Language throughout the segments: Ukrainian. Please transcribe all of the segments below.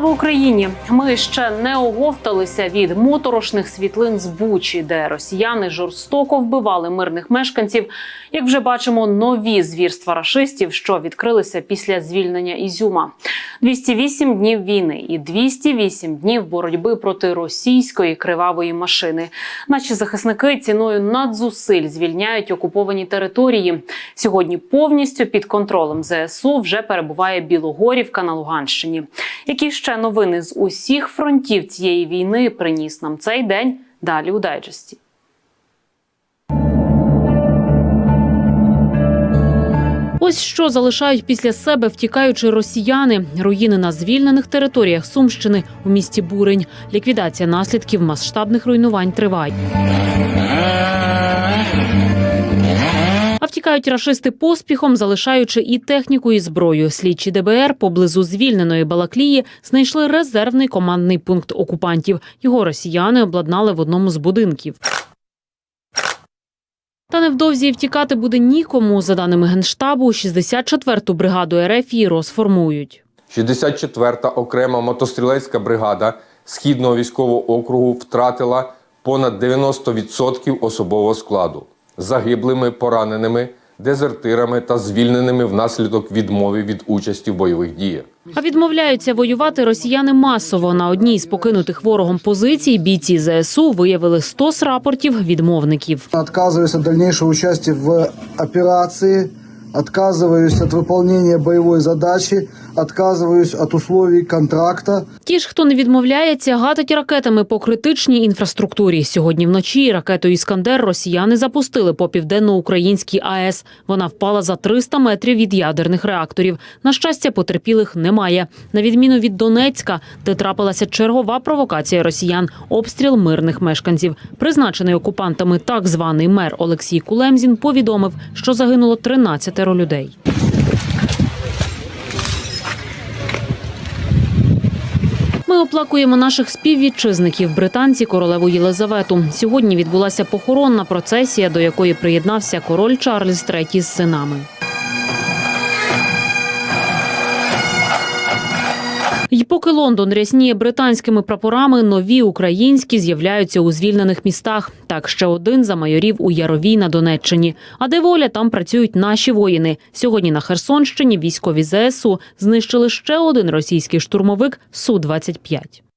Слава Україні! Ми ще не оговталися від моторошних світлин з Бучі, де росіяни жорстоко вбивали мирних мешканців. Як вже бачимо, нові звірства рашистів, що відкрилися після звільнення Ізюма. 208 днів війни і 208 днів боротьби проти російської кривавої машини. Наші захисники ціною надзусиль звільняють окуповані території. Сьогодні повністю під контролем ЗСУ вже перебуває Білогорівка на Луганщині. Які ще новини з усіх фронтів цієї війни приніс нам цей день? Далі у дайджесті. Ось що залишають після себе втікаючи росіяни. Руїни на звільнених територіях Сумщини у місті Бурень. Ліквідація наслідків масштабних руйнувань триває. А втікають рашисти поспіхом, залишаючи і техніку, і зброю. Слідчі ДБР поблизу звільненої Балаклії знайшли резервний командний пункт окупантів. Його росіяни обладнали в одному з будинків. Та невдовзі втікати буде нікому. За даними генштабу, 64-ту бригаду РФ розформують. 64-та окрема мотострілецька бригада Східного військового округу втратила понад 90% особового складу загиблими, пораненими, дезертирами та звільненими внаслідок відмови від участі в бойових діях. А відмовляються воювати росіяни масово. На одній з покинутих ворогом позицій бійці ЗСУ виявили 100 рапортів відмовників. Отказываюсь от дальнейшего участия в операции, отказываюсь от выполнения боевой задачи, отказываюсь от условий контракта. Ті ж, хто не відмовляється, гатить ракетами по критичній інфраструктурі. Сьогодні вночі ракету Іскандер росіяни запустили по південноукраїнській АЕС. Вона впала за 300 метрів від ядерних реакторів. На щастя, потерпілих немає. На відміну від Донецька, де трапилася чергова провокація росіян обстріл мирних мешканців. Призначений окупантами так званий мер Олексій Кулемзін повідомив, що загинуло 13 людей. Ми оплакуємо наших співвітчизників, британці королеву Єлизавету. Сьогодні відбулася похоронна процесія, до якої приєднався король Чарльз III з синами. Поки Лондон рясніє британськими прапорами, нові українські з'являються у звільнених містах. Так, ще один за майорів у Яровій на Донеччині. А де воля, там працюють наші воїни. Сьогодні на Херсонщині військові ЗСУ знищили ще один російський штурмовик Су-25.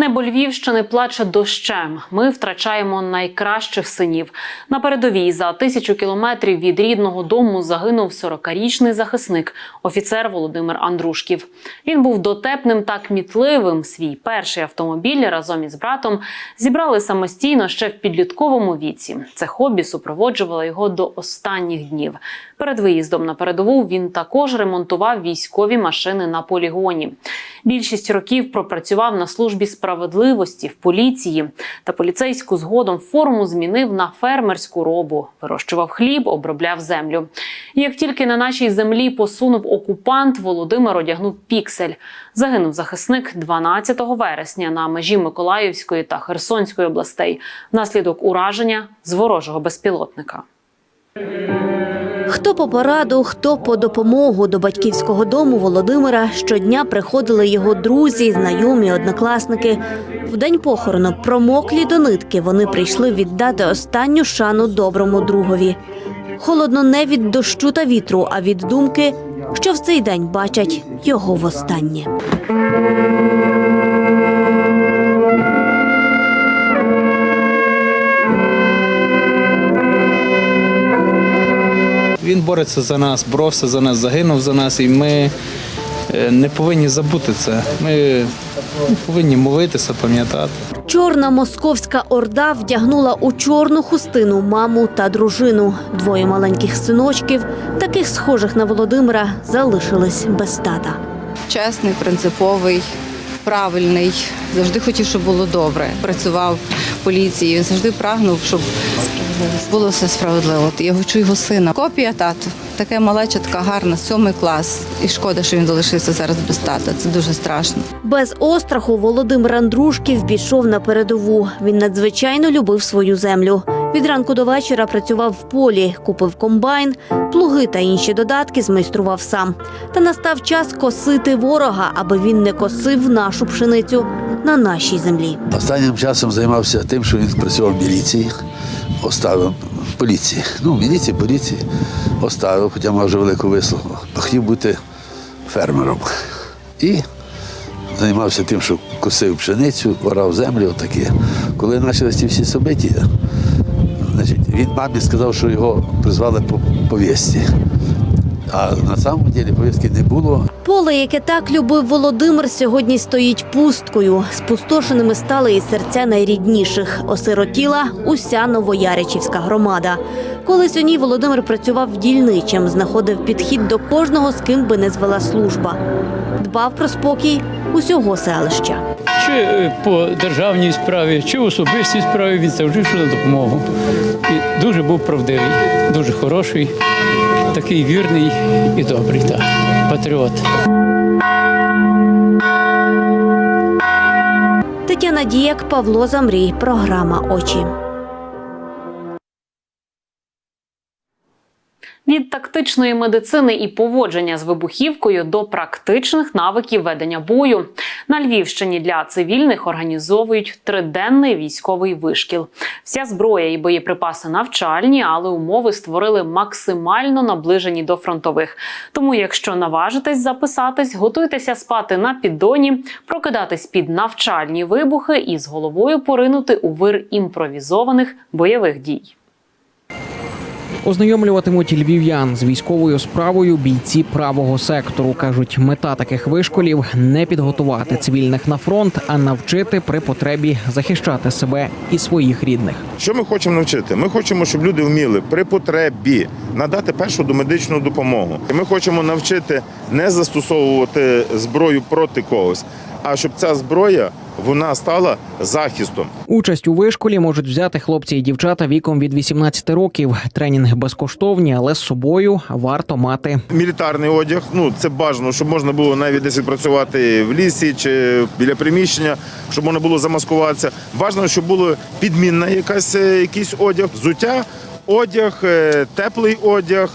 Небо Львівщини плаче дощем. Ми втрачаємо найкращих синів. На передовій за тисячу кілометрів від рідного дому загинув 40-річний захисник, офіцер Володимир Андрушків. Він був дотепним та кмітливим. Свій перший автомобіль разом із братом зібрали самостійно ще в підлітковому віці. Це хобі супроводжувало його до останніх днів. Перед виїздом на передову він також ремонтував військові машини на полігоні. Більшість років пропрацював на службі справедливості в поліції та поліцейську згодом форму змінив на фермерську робу, вирощував хліб, обробляв землю. Як тільки на нашій землі посунув окупант, Володимир одягнув піксель. Загинув захисник 12 вересня на межі Миколаївської та Херсонської областей внаслідок ураження з ворожого безпілотника. Хто по пораду, хто по допомогу до батьківського дому Володимира щодня приходили його друзі, знайомі, однокласники. В день похорону промоклі до нитки вони прийшли віддати останню шану доброму другові. Холодно не від дощу та вітру, а від думки, що в цей день бачать його востаннє. Він бореться за нас, боровся за нас, загинув за нас, і ми е, не повинні забути це. Ми ну, повинні молитися, пам'ятати. Чорна московська орда вдягнула у чорну хустину маму та дружину. Двоє маленьких синочків, таких схожих на Володимира, залишились без тата. чесний, принциповий, правильний. Завжди хотів, щоб було добре. Працював поліції, він завжди прагнув, щоб було все справедливо. Я хочу його сина. Копія тату. Таке малеча, така гарна, сьомий клас. І шкода, що він залишився зараз без тата. Це дуже страшно. Без остраху Володимир Андрушків пішов на передову. Він надзвичайно любив свою землю Від ранку до вечора працював в полі, купив комбайн, плуги та інші додатки змайстрував сам. Та настав час косити ворога, аби він не косив нашу пшеницю на нашій землі. Останнім часом займався тим, що він працював в міліції, оставив в поліції. Ну, в міліції, поліції оставив, хоча мав вже велику вислугу. Хотів бути фермером. І займався тим, що косив пшеницю, орав землю, отаке. Коли почалися всі собиття, він мамі сказав, що його призвали по повісті. А на самом деле повістки не було. Поле, яке так любив Володимир, сьогодні стоїть пусткою. Спустошеними стали і серця найрідніших. Осиротіла уся новояричівська громада. Колись у ній Володимир працював дільничим, знаходив підхід до кожного, з ким би не звела служба. Дбав про спокій усього селища. Чи е, по державній справі, чи в особистій справі він завжди йшов на допомогу. І дуже був правдивий, дуже хороший, такий вірний і добрий, так, патріот. Тетяна Діяк, Павло Замрій. Програма Очі. Від тактичної медицини і поводження з вибухівкою до практичних навиків ведення бою на Львівщині для цивільних організовують триденний військовий вишкіл. Вся зброя і боєприпаси навчальні, але умови створили максимально наближені до фронтових. Тому, якщо наважитесь записатись, готуйтеся спати на піддоні, прокидатись під навчальні вибухи і з головою поринути у вир імпровізованих бойових дій. Ознайомлюватимуть львів'ян з військовою справою бійці правого сектору. кажуть, мета таких вишколів не підготувати цивільних на фронт, а навчити при потребі захищати себе і своїх рідних. Що ми хочемо навчити? Ми хочемо, щоб люди вміли при потребі надати першу домедичну допомогу. Ми хочемо навчити не застосовувати зброю проти когось, а щоб ця зброя вона стала захистом. Участь у вишколі можуть взяти хлопці і дівчата віком від 18 років. Тренінги безкоштовні, але з собою варто мати Мілітарний одяг, ну це бажано, щоб можна було навіть десь відпрацювати в лісі чи біля приміщення, щоб можна було замаскуватися. Бажано, щоб було підмінна якась е, якийсь одяг, взуття, одяг, е, теплий одяг,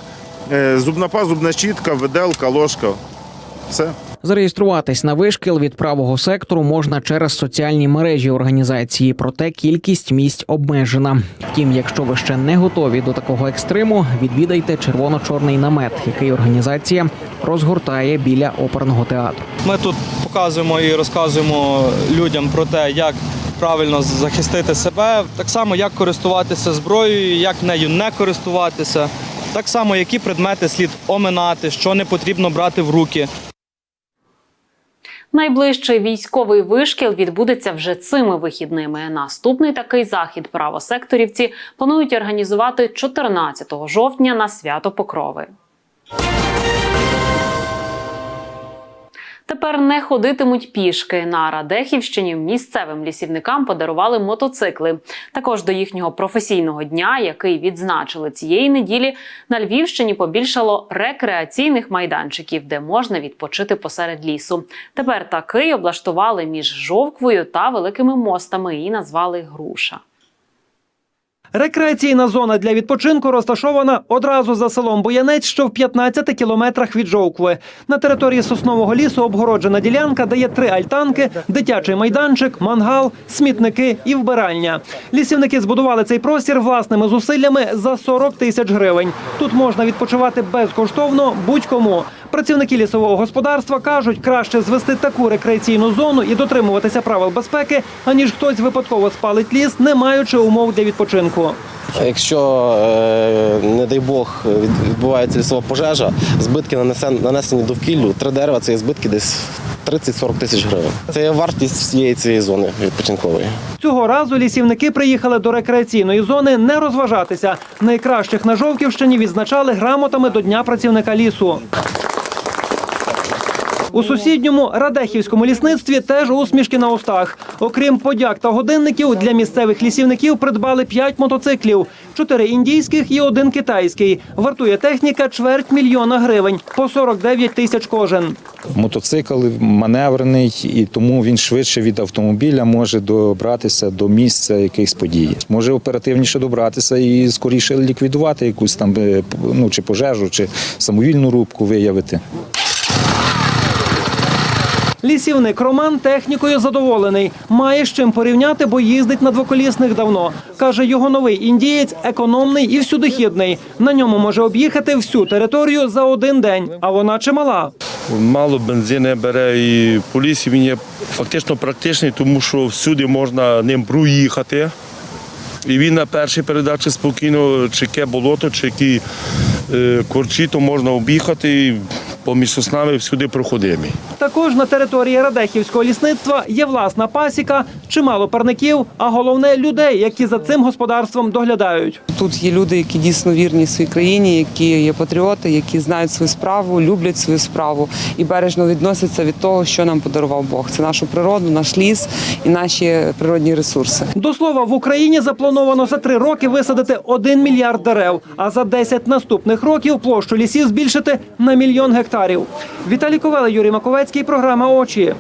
е, зубна паста, зубна щітка, виделка, ложка. Все. Зареєструватись на вишкіл від правого сектору можна через соціальні мережі організації, проте кількість місць обмежена. Втім, якщо ви ще не готові до такого екстриму, відвідайте червоно-чорний намет, який організація розгортає біля оперного театру. Ми тут показуємо і розказуємо людям про те, як правильно захистити себе, так само як користуватися зброєю, як нею не користуватися, так само які предмети слід оминати, що не потрібно брати в руки. Найближчий військовий вишкіл відбудеться вже цими вихідними. Наступний такий захід правосекторівці планують організувати 14 жовтня на свято Покрови. Тепер не ходитимуть пішки. На Радехівщині місцевим лісівникам подарували мотоцикли. Також до їхнього професійного дня, який відзначили цієї неділі, на Львівщині побільшало рекреаційних майданчиків, де можна відпочити посеред лісу. Тепер такий облаштували між жовквою та великими мостами і назвали Груша. Рекреаційна зона для відпочинку розташована одразу за селом Боянець, що в 15 кілометрах від Жовкви. На території соснового лісу обгороджена ділянка дає три альтанки, дитячий майданчик, мангал, смітники і вбиральня. Лісівники збудували цей простір власними зусиллями за 40 тисяч гривень. Тут можна відпочивати безкоштовно будь-кому. Працівники лісового господарства кажуть, краще звести таку рекреаційну зону і дотримуватися правил безпеки, аніж хтось випадково спалить ліс, не маючи умов для відпочинку. Якщо, е, не дай Бог, відбувається лісова пожежа, збитки нанесен- нанесені довкіллю, три дерева це є збитки десь 30-40 тисяч гривень. Це є вартість всієї цієї зони відпочинкової. Цього разу лісівники приїхали до рекреаційної зони не розважатися. Найкращих на Жовківщині відзначали грамотами до Дня працівника лісу. У сусідньому Радехівському лісництві теж усмішки на устах. Окрім подяк та годинників, для місцевих лісівників придбали 5 мотоциклів, 4 індійських і один китайський. Вартує техніка чверть мільйона гривень по 49 тисяч кожен. Мотоцикл маневрений, і тому він швидше від автомобіля може добратися до місця якихось подій. Може оперативніше добратися і скоріше ліквідувати якусь там е, ну, чи пожежу, чи самовільну рубку виявити. Лісівник Роман технікою задоволений. Має з чим порівняти, бо їздить на двоколісних давно. Каже, його новий індієць економний і всюдихідний. На ньому може об'їхати всю територію за один день, а вона чимала. Мало бензину бере і по лісі він є фактично практичний, тому що всюди можна ним проїхати. І він на першій передачі спокійно, чи яке болото, чи які е, корчі, то можна об'їхати поміж соснами всюди проходимий. Також на території Радехівського лісництва є власна пасіка, чимало парників, а головне людей, які за цим господарством доглядають. Тут є люди, які дійсно вірні своїй країні, які є патріоти, які знають свою справу, люблять свою справу і бережно відносяться від того, що нам подарував Бог. Це нашу природу, наш ліс і наші природні ресурси. До слова, в Україні заплановано за три роки висадити 1 мільярд дерев, а за 10 наступних років площу лісів збільшити на мільйон гектарів. Віталій Ковела, Юрій Маковецький, програма Очі.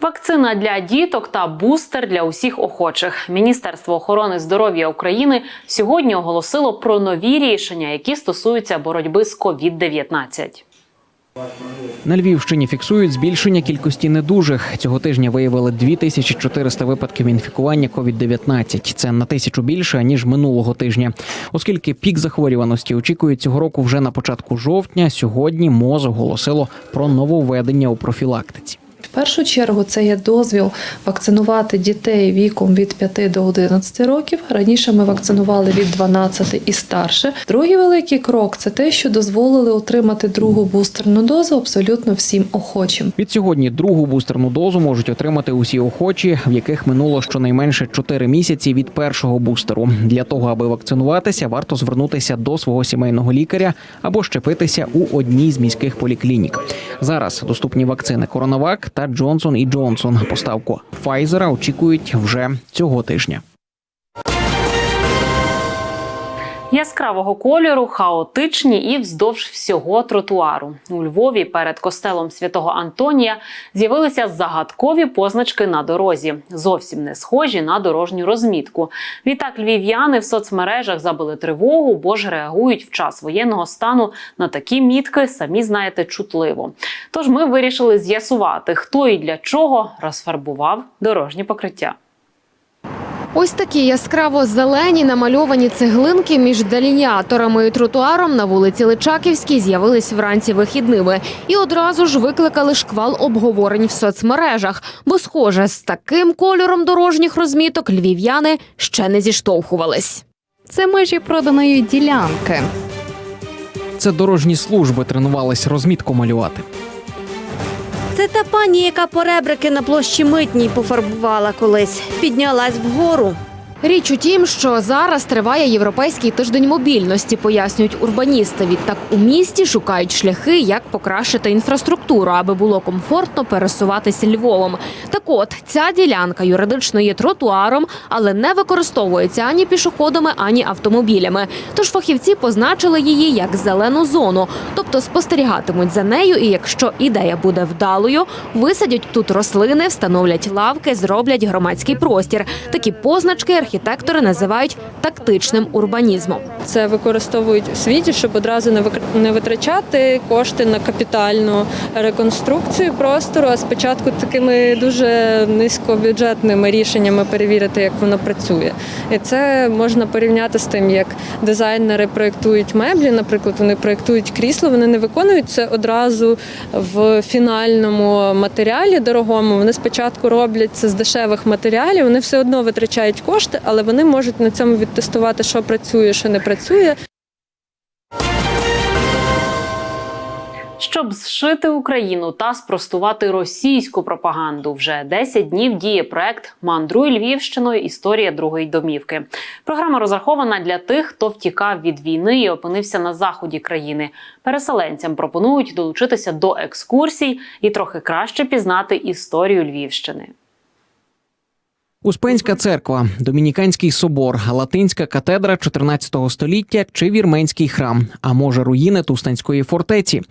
Вакцина для діток та бустер для усіх охочих. Міністерство охорони здоров'я України сьогодні оголосило про нові рішення, які стосуються боротьби з COVID-19. На Львівщині фіксують збільшення кількості недужих. Цього тижня виявили 2400 випадків інфікування COVID-19. Це на тисячу більше ніж минулого тижня. Оскільки пік захворюваності очікують цього року вже на початку жовтня. Сьогодні МОЗ оголосило про нововведення у профілактиці. В першу чергу це є дозвіл вакцинувати дітей віком від 5 до 11 років. Раніше ми вакцинували від 12 і старше. Другий великий крок це те, що дозволили отримати другу бустерну дозу абсолютно всім охочим. Від сьогодні другу бустерну дозу можуть отримати усі охочі, в яких минуло щонайменше 4 місяці від першого бустеру. Для того аби вакцинуватися, варто звернутися до свого сімейного лікаря або щепитися у одній з міських поліклінік. Зараз доступні вакцини Коронавак та Джонсон і Джонсон. Поставку Файзера очікують вже цього тижня. Яскравого кольору, хаотичні і вздовж всього тротуару. У Львові перед костелом святого Антонія з'явилися загадкові позначки на дорозі, зовсім не схожі на дорожню розмітку. Відтак львів'яни в соцмережах забили тривогу, бо ж реагують в час воєнного стану на такі мітки, самі знаєте, чутливо. Тож ми вирішили з'ясувати, хто і для чого розфарбував дорожні покриття. Ось такі яскраво зелені намальовані цеглинки між делініаторами і тротуаром на вулиці Личаківській з'явились вранці вихідними і одразу ж викликали шквал обговорень в соцмережах. Бо, схоже, з таким кольором дорожніх розміток львів'яни ще не зіштовхувались. Це межі проданої ділянки. Це дорожні служби тренувались розмітку малювати. Це та пані, яка поребрики на площі митній пофарбувала колись, піднялась вгору. Річ у тім, що зараз триває європейський тиждень мобільності, пояснюють урбаністи. Відтак у місті шукають шляхи, як покращити інфраструктуру, аби було комфортно пересуватися Львовом. Так от ця ділянка юридично є тротуаром, але не використовується ані пішоходами, ані автомобілями. Тож фахівці позначили її як зелену зону, тобто спостерігатимуть за нею. І якщо ідея буде вдалою, висадять тут рослини, встановлять лавки, зроблять громадський простір. Такі позначки архітектори називають тактичним урбанізмом. Це використовують у світі, щоб одразу не витрачати кошти на капітальну реконструкцію простору, а спочатку такими дуже низькобюджетними рішеннями перевірити, як воно працює. І це можна порівняти з тим, як дизайнери проєктують меблі. Наприклад, вони проєктують крісло, вони не виконують це одразу в фінальному матеріалі дорогому. Вони спочатку роблять це з дешевих матеріалів, вони все одно витрачають кошти, але вони можуть на цьому відтестувати, що працює, що не працює. Щоб зшити Україну та спростувати російську пропаганду, вже 10 днів діє проект Мандруй Львівщиною. Історія другої домівки. Програма розрахована для тих, хто втікав від війни і опинився на заході країни. Переселенцям пропонують долучитися до екскурсій і трохи краще пізнати історію Львівщини. Успенська церква, Домініканський собор, Латинська катедра 14 століття чи Вірменський храм, а може руїни Тустанської фортеці.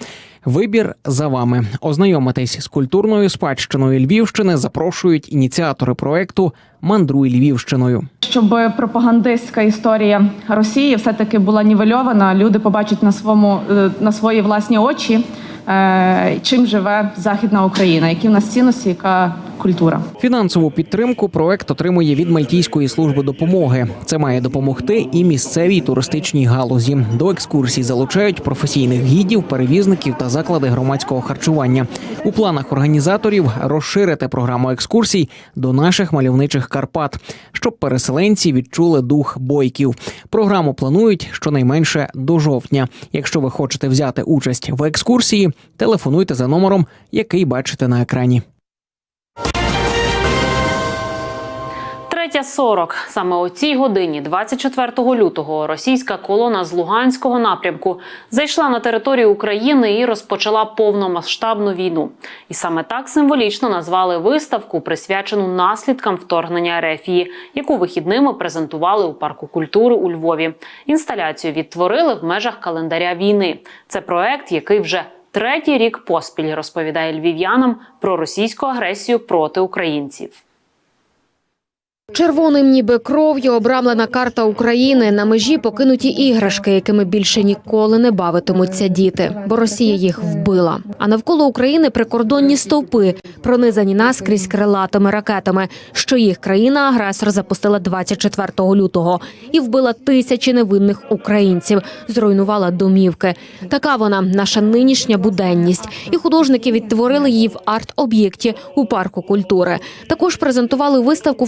Вибір за вами. Ознайомитись з культурною спадщиною Львівщини запрошують ініціатори проекту Мандруй Львівщиною. Щоб пропагандистська історія Росії все-таки була нівельована, люди побачать на своєму е, на свої власні очі, е, чим живе Західна Україна, які в нас цінності, яка культура. Фінансову підтримку проект отримує від Мальтійської служби допомоги. Це має допомогти і місцевій туристичній галузі. До екскурсій залучають професійних гідів, перевізників та заклади громадського харчування. У планах організаторів розширити програму екскурсій до наших мальовничих Карпат, щоб переселенці відчули дух бойків. Програму планують щонайменше до жовтня. Якщо ви хочете взяти участь в екскурсії, телефонуйте за номером, який бачите на екрані. Третя 40. Саме о цій годині, 24 лютого, російська колона з Луганського напрямку зайшла на територію України і розпочала повномасштабну війну. І саме так символічно назвали виставку, присвячену наслідкам вторгнення Рефії, яку вихідними презентували у парку культури у Львові. Інсталяцію відтворили в межах календаря війни. Це проект, який вже третій рік поспіль розповідає львів'янам про російську агресію проти українців. Червоним ніби кров'ю обрамлена карта України на межі покинуті іграшки, якими більше ніколи не бавитимуться діти, бо Росія їх вбила. А навколо України прикордонні стовпи, пронизані наскрізь крилатими ракетами, що їх країна-агресор запустила 24 лютого і вбила тисячі невинних українців, зруйнувала домівки. Така вона наша нинішня буденність. І художники відтворили її в арт-об'єкті у парку культури. Також презентували виставку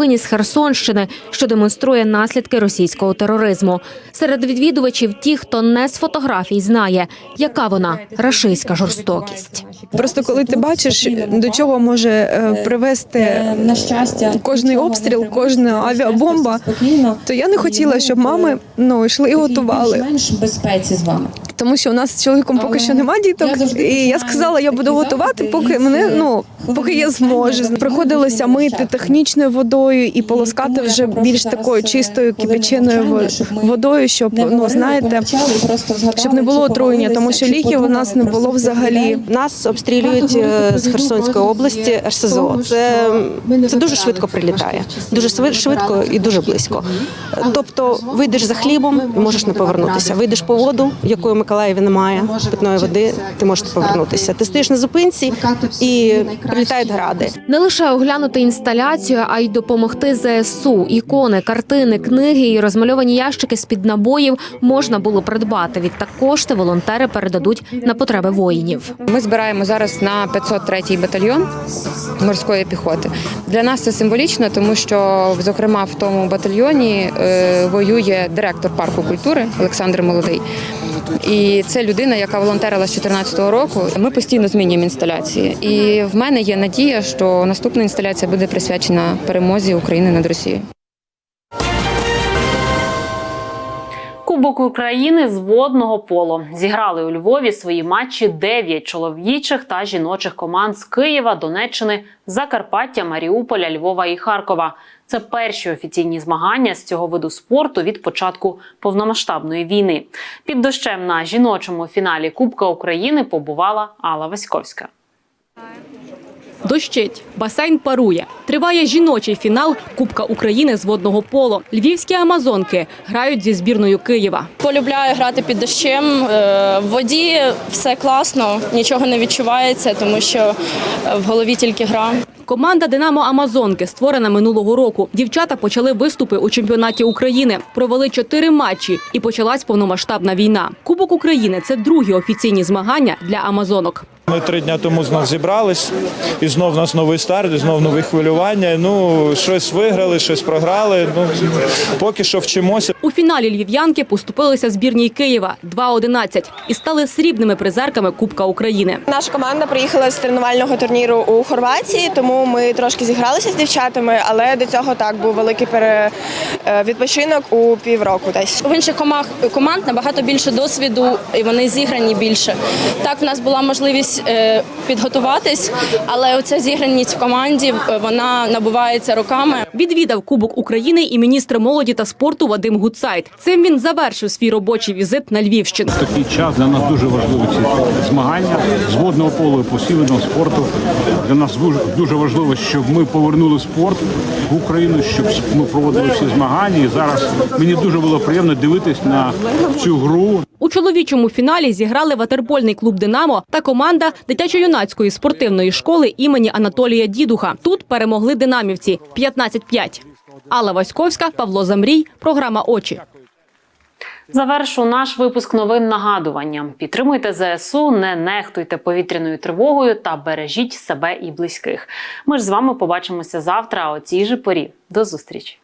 фотографині з Херсонщини, що демонструє наслідки російського тероризму. Серед відвідувачів ті, хто не з фотографій, знає, яка вона рашистська жорстокість. Просто коли ти бачиш, до чого може е, привести на щастя кожний обстріл, кожна авіабомба, то я не хотіла, щоб мами ну йшли і готували. менш безпеці з вами. Тому що у нас з чоловіком поки що немає діток, і я сказала, я буду готувати, поки мене ну поки я зможу. Приходилося мити технічною водою і полоскати вже більш такою чистою кипяченою водою, щоб ну знаєте, щоб не було отруєння, тому що ліків у нас не було взагалі. Нас обстрілюють е, з Херсонської області РСЗО. Це, це дуже швидко прилітає, дуже швидко і дуже близько. Тобто вийдеш за хлібом і можеш не повернутися. Вийдеш по воду, якої в Миколаєві немає питної води, ти можеш повернутися. Ти стоїш на зупинці і прилітають гради. Не лише оглянути інсталяцію, а й допомогти ЗСУ. Ікони, картини, книги і розмальовані ящики з під набоїв можна було придбати. Відтак кошти волонтери передадуть на потреби воїнів. Ми збираємо зараз на 503-й батальйон морської піхоти. Для нас це символічно, тому що, зокрема, в тому батальйоні е, воює директор парку культури Олександр Молодий. І це людина, яка волонтерила з 2014 року. Ми постійно змінюємо інсталяції. І в мене є надія, що наступна інсталяція буде присвячена перемозі України над Росією. Кубок України з водного поло зіграли у Львові свої матчі 9 чоловічих та жіночих команд з Києва, Донеччини, Закарпаття, Маріуполя, Львова і Харкова. Це перші офіційні змагання з цього виду спорту від початку повномасштабної війни. Під дощем на жіночому фіналі Кубка України побувала Алла Васьковська. Дощить, басейн парує. Триває жіночий фінал Кубка України з водного поло. Львівські амазонки грають зі збірною Києва. Полюбляю грати під дощем. Е, В воді все класно, нічого не відчувається, тому що в голові тільки гра. Команда Динамо Амазонки створена минулого року. Дівчата почали виступи у чемпіонаті України, провели чотири матчі і почалась повномасштабна війна. Кубок України це другі офіційні змагання для амазонок. Ми три дні тому знов зібрались, і знов у нас новий старт, і знов нові хвилювання. Ну, щось виграли, щось програли. Ну, поки що вчимося. У фіналі львів'янки поступилися збірній Києва 2-11 і стали срібними призерками Кубка України. Наша команда приїхала з тренувального турніру у Хорватії, тому ми трошки зігралися з дівчатами, але до цього так був великий пере... е, відпочинок у півроку. Десь В інших комах команд набагато більше досвіду, і вони зіграні більше. Так, в нас була можливість е, підготуватись, але оця зіграність в команді е, вона набувається роками. Відвідав Кубок України і міністр молоді та спорту Вадим Гуцайт. Цим він завершив свій робочий візит на Львівщину. Такий час для нас дуже важливі ці змагання з водного полу і посіленого спорту. Для нас дуже- дуже важливо, щоб ми повернули спорт в Україну, щоб ми проводили всі змагання. І зараз мені дуже було приємно дивитись на цю гру. У чоловічому фіналі зіграли ватерпольний клуб Динамо та команда дитячо-юнацької спортивної школи імені Анатолія Дідуха. Тут перемогли динамівці 15-5. Алла Васьковська, Павло Замрій. Програма Очі. Завершу наш випуск новин нагадуванням. Підтримуйте ЗСУ, не нехтуйте повітряною тривогою та бережіть себе і близьких. Ми ж з вами побачимося завтра о цій же порі. До зустрічі.